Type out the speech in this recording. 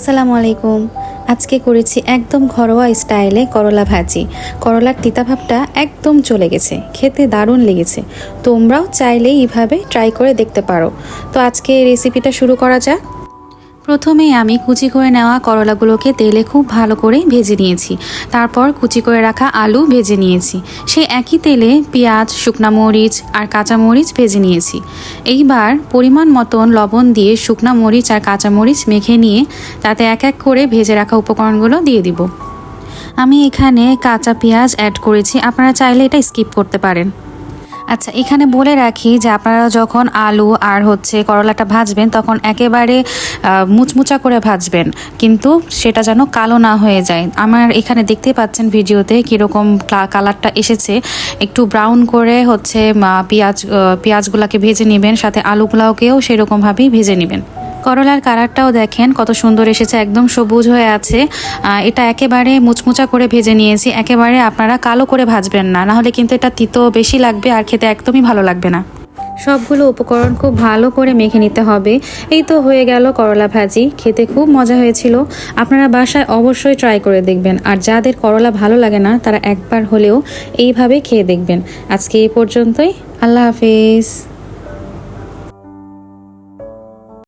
আসসালামু আলাইকুম। আজকে করেছি একদম ঘরোয়া স্টাইলে করলা ভাজি। করলার তিতাভাবটা একদম চলে গেছে। খেতে দারুণ লেগেছে। তোমরাও চাইলে এইভাবে ট্রাই করে দেখতে পারো। তো আজকে রেসিপিটা শুরু করা যাক। প্রথমে আমি কুচি করে নেওয়া করলাগুলোকে তেলে খুব ভালো করে ভেজে নিয়েছি। তারপর কুচি করে রাখা আলু ভেজে নিয়েছি। সেই একই তেলে পেঁয়াজ, শুকনা মরিচ আর কাঁচা মরিচ ভেজে নিয়েছি। এইবার পরিমাণ মতন লবণ দিয়ে শুকনা মরিচ আর কাঁচা মরিচ মেখে নিয়ে তাতে এক এক করে ভেজে রাখা উপকরণগুলো দিয়ে দিব। আমি এখানে কাঁচা পেঁয়াজ অ্যাড করেছি। আপনারা চাইলে এটা স্কিপ করতে পারেন। আচ্ছা এখানে বলে রাখি যে আপনারা যখন আলু আর হচ্ছে করলাটা ভাজবেন, তখন একেবারে মুচমুচা করে ভাজবেন। কিন্তু সেটা যেন কালো না হয়ে যায়। আমার এখানে দেখতে পাচ্ছেন ভিডিওতে কীরকম কালারটা এসেছে। একটু ব্রাউন করে হচ্ছে পেঁয়াজ পেঁয়াজগুলোকে ভেজে নেবেন, সাথে আলুগুলোকেও সেরকমভাবেই ভেজে নেবেন। করলার কালারটাও দেখেন, কত সুন্দর এসেছে, একদম সবুজ হয়ে আছে। এটা একেবারে মুচমুচা করে ভেজে নিয়েছি, একেবারে আপনারা কালো করে ভাজবেন না নাহলে কিন্তু এটা তিতো বেশি লাগবে আর খেতে একদমই ভালো লাগবে না। সবগুলো উপকরণ খুব ভালো করে মেখে নিতে হবে। এই তো হয়ে গেল করলা ভাজি, খেতে খুব মজা হয়েছিল। আপনারা বাসায় অবশ্যই ট্রাই করে দেখবেন, আর যাদের করলা ভালো লাগে না, তারা একবার হলেও এইভাবে খেয়ে দেখবেন। আজকে এই পর্যন্তই, আল্লাহ হাফিজ।